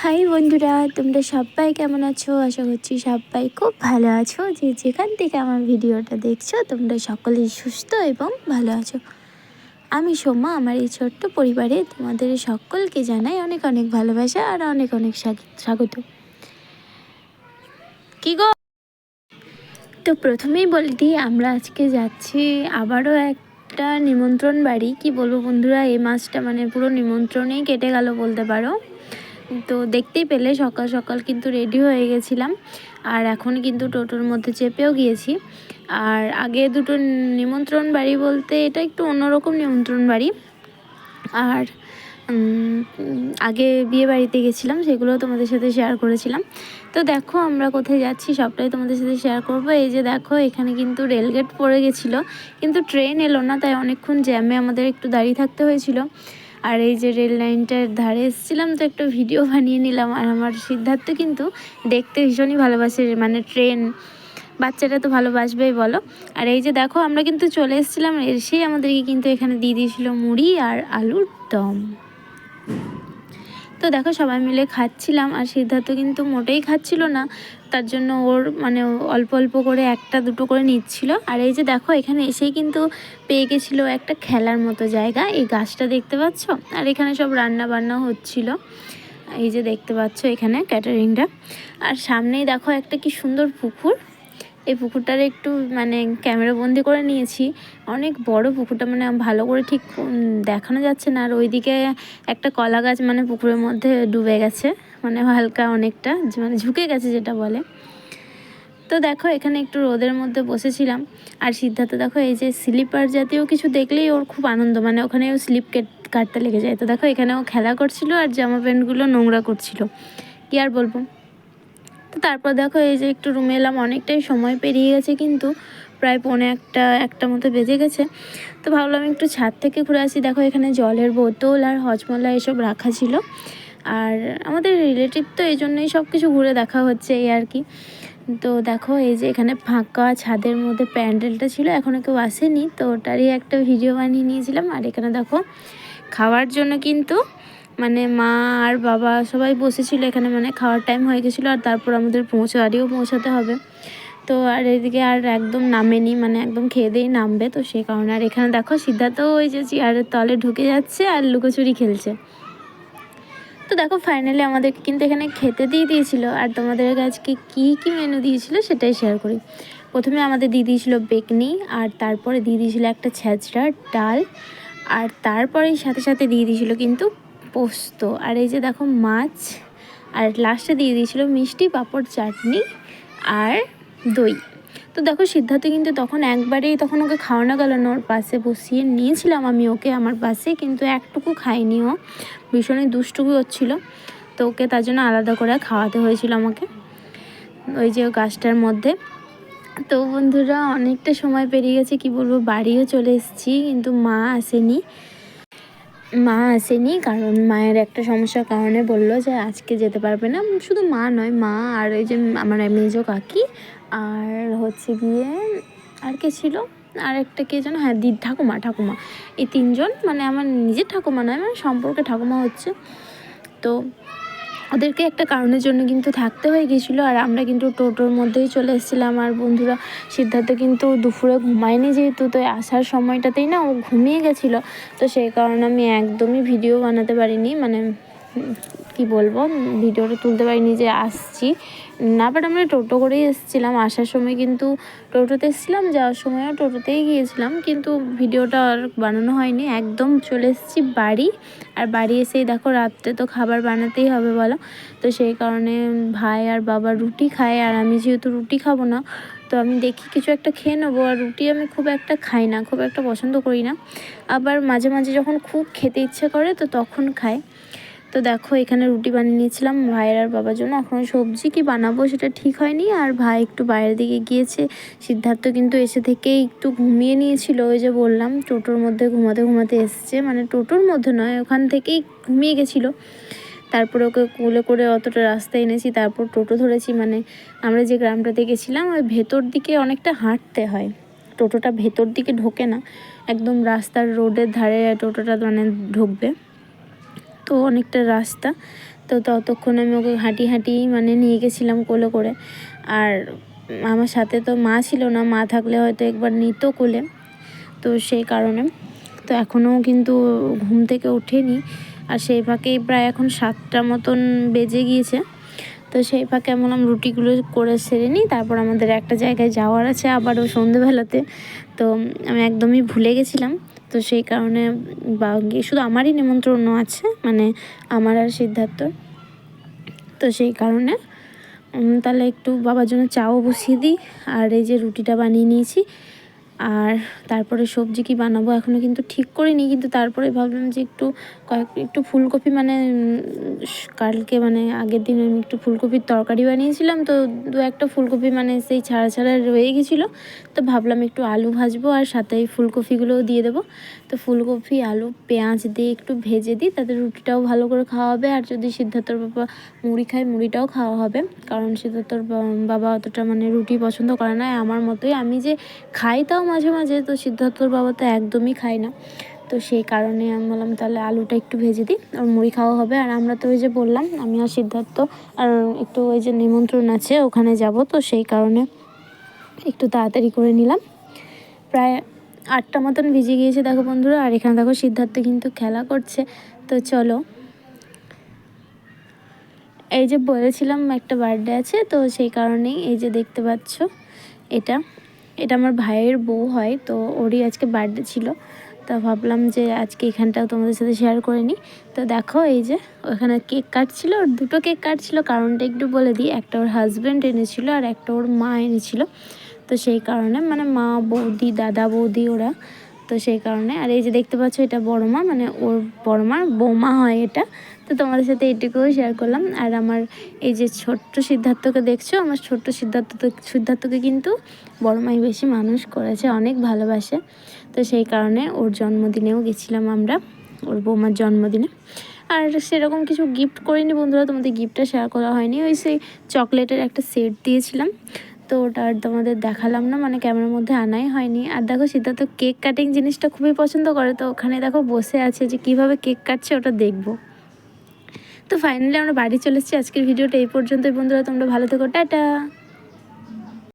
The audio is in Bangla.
হাই বন্ধুরা, তোমরা সবাই কেমন আছো? আশা করছি সবাই খুব ভালো আছো। যে যেখান থেকে আমার ভিডিওটা দেখছ, তোমরা সকলেই সুস্থ এবং ভালো আছো। আমি সোমা, আমার এই ছোট্ট পরিবারে তোমাদের সকলকে জানাই অনেক অনেক ভালোবাসা আর অনেক অনেক স্বাগত কি গো? তো প্রথমেই বলে দিই, আমরা আজকে যাচ্ছি আবারও একটা নিমন্ত্রণ বাড়ি। কি বলব বন্ধুরা এই মাসটা মানে পুরো নিমন্ত্রণেই কেটে গেল বলতে পারো। তো দেখতেই পেলে সকাল সকাল কিন্তু রেডি হয়ে গেছিলাম। আর এখন কিন্তু টোটোর মধ্যে চেপেও গিয়েছি। আর আগে দুটো নিমন্ত্রণ বাড়ি বলতে এটা একটু অন্যরকম নিমন্ত্রণ বাড়ি। আর আগে বিয়ে বাড়িতে গেছিলাম সেগুলো তোমাদের সাথে শেয়ার করেছিলাম। তো দেখো আমরা কোথায় যাচ্ছি, সবটাই তোমাদের সাথে শেয়ার করব। এই যে দেখো, এখানে কিন্তু রেলগেট পড়ে গেছিল, কিন্তু ট্রেন এলো না, তাই অনেকক্ষণ জ্যামে আমাদের একটু দাঁড়িয়ে থাকতে হয়েছিল। আর এই যে রেল লাইনটার ধারে এসেছিলাম তো একটা ভিডিও বানিয়ে নিলাম। আর আমার সিদ্ধার্থ কিন্তু দেখতে ভীষণই ভালোবাসে মানে ট্রেন বাচ্চাটা তো ভালোবাসবেই বলো। আর এই যে দেখো, আমরা কিন্তু চলে এসেছিলাম, এসেই আমাদেরকে কিন্তু এখানে দিয়ে দিয়েছিলো মুড়ি আর আলুর দম। তো দেখো সবাই মিলে খাচ্ছিলাম, আর সিদ্ধার্থ কিন্তু মোটেই খাচ্ছিল না। তার জন্য ওর মানে অল্প অল্প করে একটা, দুটো করে নিচ্ছিল। আর এই যে দেখো, এখানে এসেই কিন্তু পেয়ে গেছিল একটা খেলার মতো জায়গা। এই গাছটা দেখতে পাচ্ছ? আর এখানে সব রান্না বান্না হচ্ছিল। এই যে দেখতে পাচ্ছ এখানে ক্যাটারিংটা। আর সামনেই দেখো একটা কি সুন্দর পুকুর। এই পুকুরটার একটু মানে ক্যামেরা বন্দি করে নিয়েছি। অনেক বড় পুকুরটা মানে ভালো করে ঠিক দেখানো যাচ্ছে না। আর ওইদিকে একটা কলা গাছ মানে পুকুরের মধ্যে ডুবে গেছে। মানে হালকা অনেকটা মানে ঝুঁকে গেছে যেটা বলে। তো দেখো, এখানে একটু রোদের মধ্যে বসেছিলাম। আর সিদ্ধার্থ, দেখো, এই যে স্লিপার জাতীয় কিছু দেখলেই ওর খুব আনন্দ। মানে ওখানে ও স্লিপ কাটতে লেগে যায়। তো দেখো, এখানে ও খেলা করছিল আর জামা প্যান্টগুলো নোংরা করছিল। কি আর বলব? তো তারপর দেখো এই যে একটু রুমে এলাম, অনেকটাই সময় পেরিয়ে গেছে কিন্তু প্রায় পৌনে একটা একটা মতো বেজে গেছে। তো ভাবলাম একটু ছাদ থেকে ঘুরে আসি। দেখো এখানে জলের বোতল আর হজমলা এসব রাখা ছিল। আর আমাদের রিলেটিভ তো এই জন্যই সব কিছু ঘুরে দেখা হচ্ছে এই আর কি। তো দেখো এই যে এখানে ফাঁকা ছাদের মধ্যে প্যান্ডেলটা ছিল এখনও কেউ আসেনি। তো ওটারই একটা ভিডিও বানিয়ে নিয়েছিলাম। আর এখানে দেখো খাওয়ার জন্য কিন্তু মানে মা আর বাবা সবাই বসেছিল, এখানে মানে খাওয়ার টাইম হয়ে গেছিল আর তারপর আমাদের পৌঁছে বাড়িও পৌঁছাতে হবে। তো আর এদিকে আর একদম নামেনি মানে একদম খেয়ে দিয়েই নামবে, তো সেই কারণে আর এখানে দেখো সিদ্ধার্থ ওই যে চেয়ারের তলে ঢুকে যাচ্ছে আর লুকোচুরি খেলছে। তো দেখো ফাইনালি আমাদেরকে কিন্তু এখানে খেতে দিয়ে দিয়েছিল আর তোমাদের আজকে কী কী মেনু দিয়েছিল সেটাই শেয়ার করি। প্রথমে আমাদের দিয়ে দিয়েছিলো বেকনি আর তারপরে দিয়ে দিয়েছিলো একটা ছ্যাঁচড়া ডাল আর তারপরেই সাথে সাথে দিয়ে দিয়েছিল কিন্তু পোস্ত। আর এই যে দেখো মাছ, আর লাস্টে দিয়ে দিয়েছিল মিষ্টি পাঁপড় চাটনি আর দই। তো দেখো সিদ্ধার্থ কিন্তু তখন একবারেই তখন ওকে খাওয়ানো গেল না, ওর পাশে বসিয়ে নিয়েছিলাম আমি ওকে আমার পাশে, কিন্তু একটুকু খাইনি ও, ভীষণই দুষ্টুকু হচ্ছিল। তো ওকে তার জন্য আলাদা করে খাওয়াতে হয়েছিল আমাকে, ওই যে গাছটার মধ্যে। তো বন্ধুরা, অনেকটা সময় পেরিয়ে গেছে, কি বলব, বাড়িও চলে এসেছি, কিন্তু মা আসেনি। মা আসেনি কারণ মায়ের একটা সমস্যার কারণে বলল যে আজকে যেতে পারবে না। শুধু মা নয়, মা আর ওই যে আমার মেজো কাকি আর হচ্ছে গিয়ে আর কে ছিল? আর একটা কে যেন হ্যাঁ দিদি ঠাকুমা ঠাকুমা। এই তিনজন মানে আমার নিজের ঠাকুমা নয় মানে সম্পর্কে ঠাকুমা হচ্ছে। তো ওদেরকে একটা কারণের জন্য কিন্তু থাকতে হয়ে গেছিল, আর আমরা কিন্তু টোটোর মধ্যেই চলে এসেছিলাম। আর বন্ধুরা, সিদ্ধার্থ কিন্তু দুপুরে ঘুমায়নি যেহেতু, তো আসার সময়টাতেই না ও ঘুমিয়ে গেছিল। তো সেই কারণে আমি একদমই ভিডিও বানাতে পারিনি মানে কি বলব, ভিডিওটা তুলতে পারিনি যে আসছি। না বাট আমরা টোটো করেই এসেছিলাম। আসার সময় কিন্তু টোটোতে এসেছিলাম, যাওয়ার সময়ও টোটোতেই গিয়েছিলাম। কিন্তু ভিডিওটা আর বানানো হয়নি। একদম চলে এসেছি বাড়ি। আর বাড়ি এসেই দেখো, রাত্রে তো খাবার বানাতেই হবে বলো। তো সেই কারণে ভাই আর বাবা রুটি খায়, আর আমি যেহেতু রুটি খাব না, তো আমি দেখি কিছু একটা খেয়ে নেব। আর রুটি আমি খুব একটা খাই না, খুব একটা পছন্দ করি না। আবার মাঝে মাঝে যখন খুব খেতে ইচ্ছে করে, তো তখন খাই। তো দেখো, এখানে রুটি বানিয়ে নিয়েছিলাম ভাইয়ের আর বাবার জন্য। এখন সবজি কি বানাবো সেটা ঠিক হয়নি আর ভাই একটু বাইরের দিকে গিয়েছে। সিদ্ধার্থ কিন্তু এসে থেকেই একটু ঘুমিয়ে নিয়েছিল। ওই যে বললাম, টোটোর মধ্যে ঘুমাতে ঘুমাতে এসছে। মানে টোটোর মধ্যে নয়, ওখান থেকেই ঘুমিয়ে গেছিল। তারপরে ওকে কোলে করে অতটা রাস্তা এনেছি, তারপর টোটো ধরেছি। মানে আমরা যে গ্রামটাতে গেছিলাম, ওই ভেতর দিকে অনেকটা হাঁটতে হয়। টোটোটা ভেতর দিকে ঢোকে না, একদম রাস্তার রোডের ধারে টোটোটা মানে ঢুকবে। তো অনেকটা রাস্তা। তো ততক্ষণ আমি ওকে হাঁটি হাঁটি মানে নিয়ে গেছিলাম কোলে করে। আর আমার সাথে তো মা ছিল না, মা থাকলে হয়তো একবার নিত কোলে তো সেই কারণে। তো এখনও কিন্তু ঘুম থেকে ওঠেনি। আর সেই ফাঁকেই প্রায় এখন সাতটা মতন বেজে গিয়েছে। তো সেই ফাঁকে আমি বললাম, রুটিগুলো করে সেরে নিই। তারপর আমাদের একটা জায়গায় যাওয়ার আছে আবারও সন্ধেবেলাতে। তো আমি একদমই ভুলে গেছিলাম। তো সেই কারণে বা শুধু আমারই নিমন্ত্রণ আছে মানে আমার আর সিদ্ধার্থ তো সেই কারণে তাহলে একটু বাবার জন্য চাও বসিয়ে দিই, আর এই যে রুটিটা বানিয়ে নিয়েছি আর তারপরে সবজি কি বানাবো এখনও কিন্তু ঠিক করিনি, কিন্তু তারপরে ভাবলাম যে একটু কয়েক, একটু ফুলকপি মানে কালকে মানে আগের দিন আমি একটু ফুলকপির তরকারি বানিয়েছিলাম, তো দু একটা ফুলকপি মানে সেই ছাড়া ছাড়া রয়ে গেছিল, তো ভাবলাম একটু আলু ভাজবো আর সাথে এই ফুলকপিগুলোও দিয়ে দেবো। তো ফুলকপি, আলু, পেঁয়াজ দিয়ে একটু ভেজে দিই, তাতে রুটিটাও ভালো করে খাওয়া হবে, আর যদি সিদ্ধার্থর বাবা মুড়ি খায় মুড়িটাও খাওয়া হবে, কারণ সিদ্ধার্থর বাবা অতটা মানে রুটি পছন্দ করে না, আমার মতোই আমি যে খাই তাও মাঝে মাঝে তো সিদ্ধার্থর বাবা তো একদমই খায় না। তো সেই কারণে আমি বললাম, তাহলে আলুটা একটু ভেজে দিই, আর মুড়ি খাওয়া হবে। আর আমরা তো ওই যে বললাম, আমি আর সিদ্ধার্থ আর একটু ওই যে নিমন্ত্রণ আছে, ওখানে যাব। তো সেই কারণে একটু তাড়াতাড়ি করে নিলাম। প্রায় আটটা মতন ভিজে গিয়েছে দেখো বন্ধুরা, আর এখানে দেখো সিদ্ধার্থ কিন্তু খেলা করছে। তো চলো। এই যে বলেছিলাম একটা বার্থডে আছে, তো সেই কারণেই এই যে দেখতে পাচ্ছ এটা। এটা আমার ভাইয়ের বউ হয়, তো ওরই আজকে বার্থডে ছিল। তা ভাবলাম যে আজকে এখানটাও তোমাদের সাথে শেয়ার করে নিই। তো দেখো এই যে ওখানে কেক কাটছিল, ওর দুটো কেক কাটছিল। কারণটা একটু বলে দিই, একটা ওর হাজব্যান্ড এনেছিল আর একটা ওর মা এনেছিল। তো সেই কারণে মানে মা, বৌদি, দাদা, বৌদি, ওরা। তো সেই কারণে, আর এই যে দেখতে পাচ্ছ এটা বড় মা মানে ওর বড় মার বৌমা হয় এটা। তো তোমাদের সাথে এটুকুও শেয়ার করলাম। আর আমার এই যে ছোট্ট সিদ্ধার্থকে দেখছ, আমার ছোট্ট সিদ্ধার্থ সিদ্ধার্থকে কিন্তু বড় মাই বেশি মানুষ করেছে, অনেক ভালোবাসে। তো সেই কারণে ওর জন্মদিনেও গেছিলাম আমরা, ওর বৌমার জন্মদিনে। আর সেরকম কিছু গিফট করিনি বন্ধুরা, তোমাদের গিফটটা শেয়ার করা হয়নি। ওই সেই চকলেটের একটা সেট দিয়েছিলাম। তো ওটা আর তোমাদের দেখালাম না মানে ক্যামেরার মধ্যে আনাই হয়নি। আর দেখো সিদ্ধার্থ কেক কাটিং জিনিসটা খুবই পছন্দ করে, তো ওখানে দেখো বসে আছে যে কীভাবে কেক কাটছে, ওটা দেখব। তো ফাইনালি আমরা বাড়ি চলে এসেছি। আজকের ভিডিওটা এই পর্যন্তই। বন্ধুরা, তোমরা ভালো থেকো। টাটা!